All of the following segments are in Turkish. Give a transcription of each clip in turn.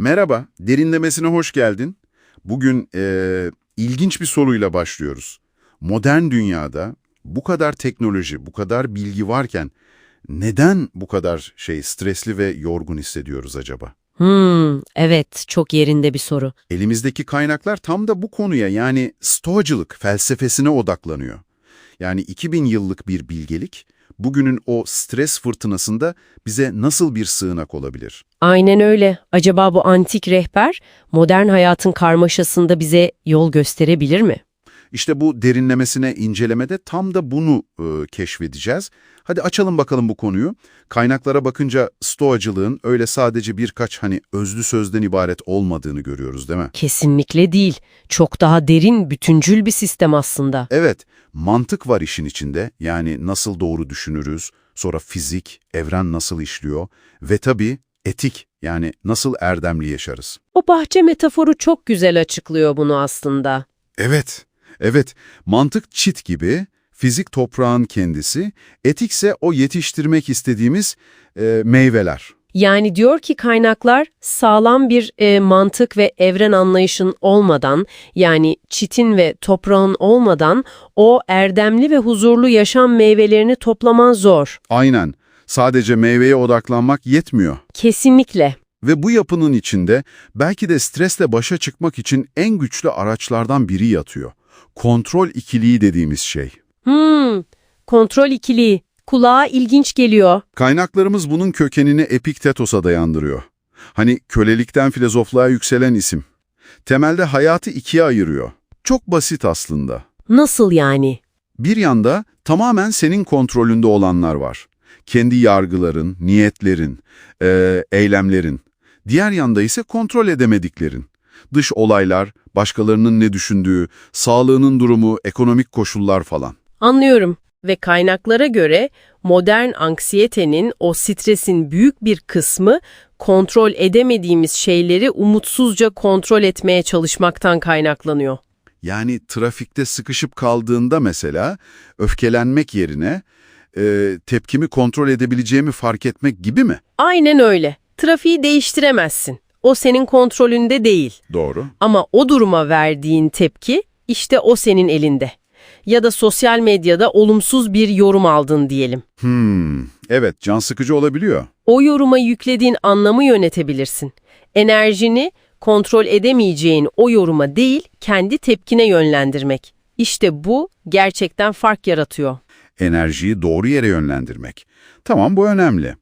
Merhaba, derinlemesine hoş geldin. Bugün eee, ilginç bir soruyla başlıyoruz. Modern dünyada bu kadar teknoloji, bu kadar bilgi varken neden bu kadar şey stresli ve yorgun hissediyoruz acaba? Hmm, evet, çok yerinde bir soru. Elimizdeki kaynaklar tam da bu konuya yani stoacılık felsefesine odaklanıyor. Yani 2000 yıllık bir bilgelik bugünün o stres fırtınasında bize nasıl bir sığınak olabilir? Aynen öyle. Acaba bu antik rehber modern hayatın karmaşasında bize yol gösterebilir mi? İşte bu derinlemesine incelemede tam da bunu e, keşfedeceğiz. Hadi açalım bakalım bu konuyu. Kaynaklara bakınca stoacılığın öyle sadece birkaç hani özlü sözden ibaret olmadığını görüyoruz değil mi? Kesinlikle değil. Çok daha derin, bütüncül bir sistem aslında. Evet, mantık var işin içinde. Yani nasıl doğru düşünürüz, sonra fizik, evren nasıl işliyor ve tabii etik yani nasıl erdemli yaşarız. O bahçe metaforu çok güzel açıklıyor bunu aslında. Evet, evet. Mantık çit gibi, fizik toprağın kendisi, etikse o yetiştirmek istediğimiz e, meyveler. Yani diyor ki kaynaklar sağlam bir e, mantık ve evren anlayışın olmadan yani çitin ve toprağın olmadan o erdemli ve huzurlu yaşam meyvelerini toplaman zor. Aynen. Sadece meyveye odaklanmak yetmiyor. Kesinlikle. Ve bu yapının içinde belki de stresle başa çıkmak için en güçlü araçlardan biri yatıyor. Kontrol ikiliği dediğimiz şey. Hmm, kontrol ikiliği. Kulağa ilginç geliyor. Kaynaklarımız bunun kökenini Epiktetos'a dayandırıyor. Hani kölelikten filozofluğa yükselen isim. Temelde hayatı ikiye ayırıyor. Çok basit aslında. Nasıl yani? Bir yanda tamamen senin kontrolünde olanlar var. Kendi yargıların, niyetlerin, eee, eylemlerin. Diğer yanda ise kontrol edemediklerin. Dış olaylar, başkalarının ne düşündüğü, sağlığının durumu, ekonomik koşullar falan. Anlıyorum. Ve kaynaklara göre modern anksiyetenin, o stresin büyük bir kısmı kontrol edemediğimiz şeyleri umutsuzca kontrol etmeye çalışmaktan kaynaklanıyor. Yani trafikte sıkışıp kaldığında mesela öfkelenmek yerine e, tepkimi kontrol edebileceğimi fark etmek gibi mi? Aynen öyle. Trafiği değiştiremezsin. O senin kontrolünde değil. Doğru. Ama o duruma verdiğin tepki işte o senin elinde. Ya da sosyal medyada olumsuz bir yorum aldın diyelim. Hmm, evet can sıkıcı olabiliyor. O yoruma yüklediğin anlamı yönetebilirsin. Enerjini kontrol edemeyeceğin o yoruma değil, kendi tepkine yönlendirmek. İşte bu gerçekten fark yaratıyor. Enerjiyi doğru yere yönlendirmek. Tamam bu önemli.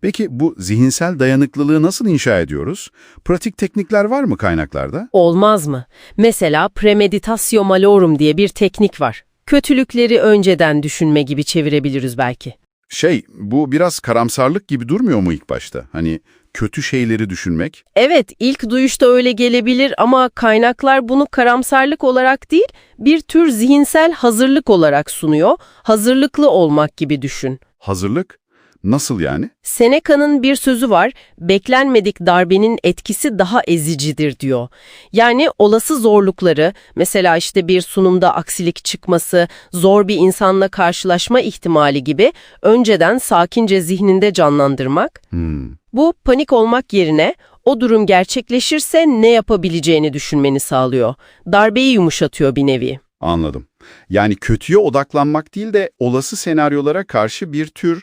Peki bu zihinsel dayanıklılığı nasıl inşa ediyoruz? Pratik teknikler var mı kaynaklarda? Olmaz mı? Mesela premeditatio malorum diye bir teknik var. Kötülükleri önceden düşünme gibi çevirebiliriz belki. Şey, bu biraz karamsarlık gibi durmuyor mu ilk başta? Hani kötü şeyleri düşünmek. Evet, ilk duyuşta öyle gelebilir ama kaynaklar bunu karamsarlık olarak değil, bir tür zihinsel hazırlık olarak sunuyor. Hazırlıklı olmak gibi düşün. Hazırlık? Nasıl yani? Seneca'nın bir sözü var, beklenmedik darbenin etkisi daha ezicidir diyor. Yani olası zorlukları, mesela işte bir sunumda aksilik çıkması, zor bir insanla karşılaşma ihtimali gibi önceden sakince zihninde canlandırmak, Hmm. bu panik olmak yerine o durum gerçekleşirse ne yapabileceğini düşünmeni sağlıyor. Darbeyi yumuşatıyor bir nevi. Anladım. Yani kötüye odaklanmak değil de olası senaryolara karşı bir tür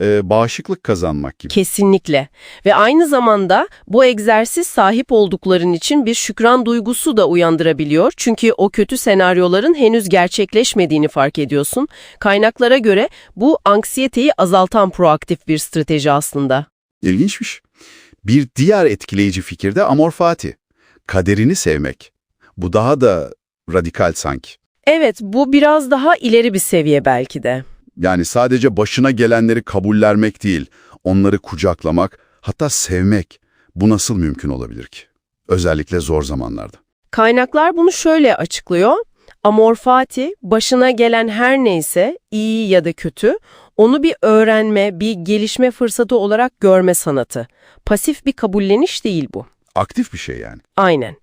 e, bağışıklık kazanmak gibi. Kesinlikle. Ve aynı zamanda bu egzersiz sahip oldukların için bir şükran duygusu da uyandırabiliyor. Çünkü o kötü senaryoların henüz gerçekleşmediğini fark ediyorsun. Kaynaklara göre bu anksiyeteyi azaltan proaktif bir strateji aslında. İlginçmiş. Bir diğer etkileyici fikir de amor fati. Kaderini sevmek. Bu daha da radikal sanki. Evet, bu biraz daha ileri bir seviye belki de. Yani sadece başına gelenleri kabullenmek değil, onları kucaklamak, hatta sevmek. Bu nasıl mümkün olabilir ki? Özellikle zor zamanlarda. Kaynaklar bunu şöyle açıklıyor. Amor fati, başına gelen her neyse, iyi ya da kötü, onu bir öğrenme, bir gelişme fırsatı olarak görme sanatı. Pasif bir kabulleniş değil bu. Aktif bir şey yani. Aynen.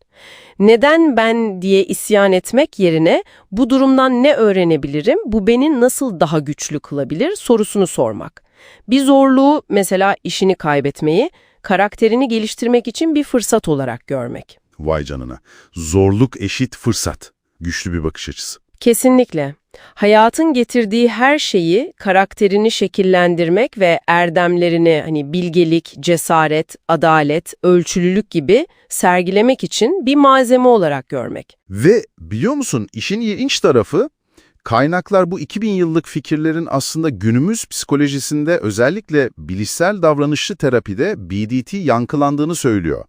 Neden ben diye isyan etmek yerine bu durumdan ne öğrenebilirim, bu beni nasıl daha güçlü kılabilir sorusunu sormak. Bir zorluğu, mesela işini kaybetmeyi, karakterini geliştirmek için bir fırsat olarak görmek. Vay canına. Zorluk eşit fırsat. Güçlü bir bakış açısı. Kesinlikle. Hayatın getirdiği her şeyi karakterini şekillendirmek ve erdemlerini hani bilgelik, cesaret, adalet, ölçülülük gibi sergilemek için bir malzeme olarak görmek. Ve biliyor musun işin ilginç tarafı kaynaklar bu 2000 yıllık fikirlerin aslında günümüz psikolojisinde özellikle bilişsel davranışçı terapide BDT yankılandığını söylüyor.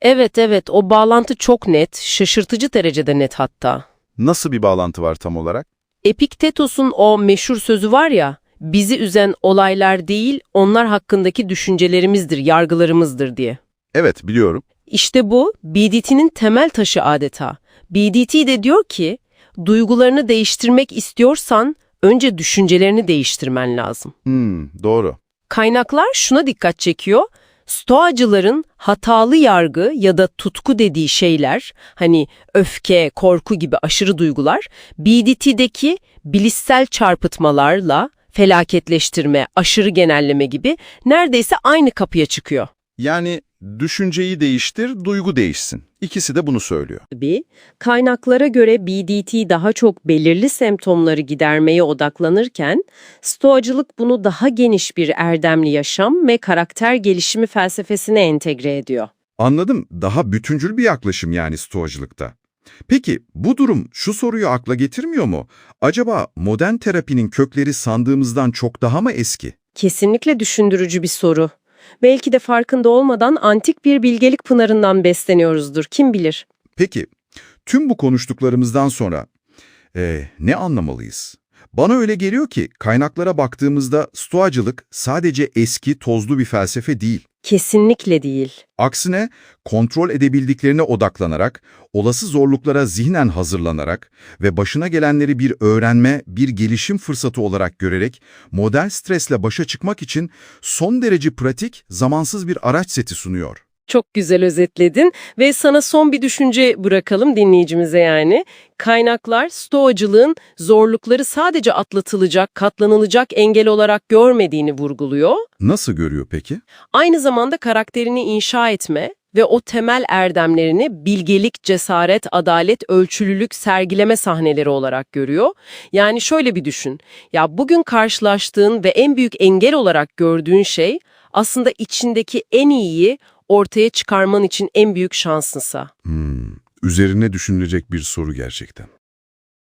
Evet evet o bağlantı çok net, şaşırtıcı derecede net hatta. Nasıl bir bağlantı var tam olarak? Epiktetos'un o meşhur sözü var ya, bizi üzen olaylar değil, onlar hakkındaki düşüncelerimizdir, yargılarımızdır diye. Evet biliyorum. İşte bu BDT'nin temel taşı adeta. BDT de diyor ki, duygularını değiştirmek istiyorsan önce düşüncelerini değiştirmen lazım. Hmm, doğru. Kaynaklar şuna dikkat çekiyor. Stoacıların hatalı yargı ya da tutku dediği şeyler, hani öfke, korku gibi aşırı duygular, BDT'deki bilişsel çarpıtmalarla felaketleştirme, aşırı genelleme gibi neredeyse aynı kapıya çıkıyor. Yani düşünceyi değiştir, duygu değişsin. İkisi de bunu söylüyor. Tabii, kaynaklara göre BDT daha çok belirli semptomları gidermeye odaklanırken, Stoacılık bunu daha geniş bir erdemli yaşam ve karakter gelişimi felsefesine entegre ediyor. Anladım. Daha bütüncül bir yaklaşım yani stoacılıkta. Peki bu durum şu soruyu akla getirmiyor mu? Acaba modern terapinin kökleri sandığımızdan çok daha mı eski? Kesinlikle düşündürücü bir soru. Belki de farkında olmadan antik bir bilgelik pınarından besleniyoruzdur, kim bilir. Peki tüm bu konuştuklarımızdan sonra eee, ne anlamalıyız? Bana öyle geliyor ki kaynaklara baktığımızda stoacılık sadece eski tozlu bir felsefe değil. Kesinlikle değil. Aksine kontrol edebildiklerine odaklanarak, olası zorluklara zihnen hazırlanarak ve başına gelenleri bir öğrenme, bir gelişim fırsatı olarak görerek modern stresle başa çıkmak için son derece pratik, zamansız bir araç seti sunuyor. Çok güzel özetledin ve sana son bir düşünce bırakalım dinleyicimize yani. Kaynaklar stoacılığın zorlukları sadece atlatılacak, katlanılacak engel olarak görmediğini vurguluyor. Nasıl görüyor peki? Aynı zamanda karakterini inşa etme ve o temel erdemlerini bilgelik, cesaret, adalet, ölçülülük sergileme sahneleri olarak görüyor. Yani şöyle bir düşün. Ya bugün karşılaştığın ve en büyük engel olarak gördüğün şey aslında içindeki en iyiyi ortaya çıkarman için en büyük şansınsa. Hmm, üzerine düşünülecek bir soru gerçekten.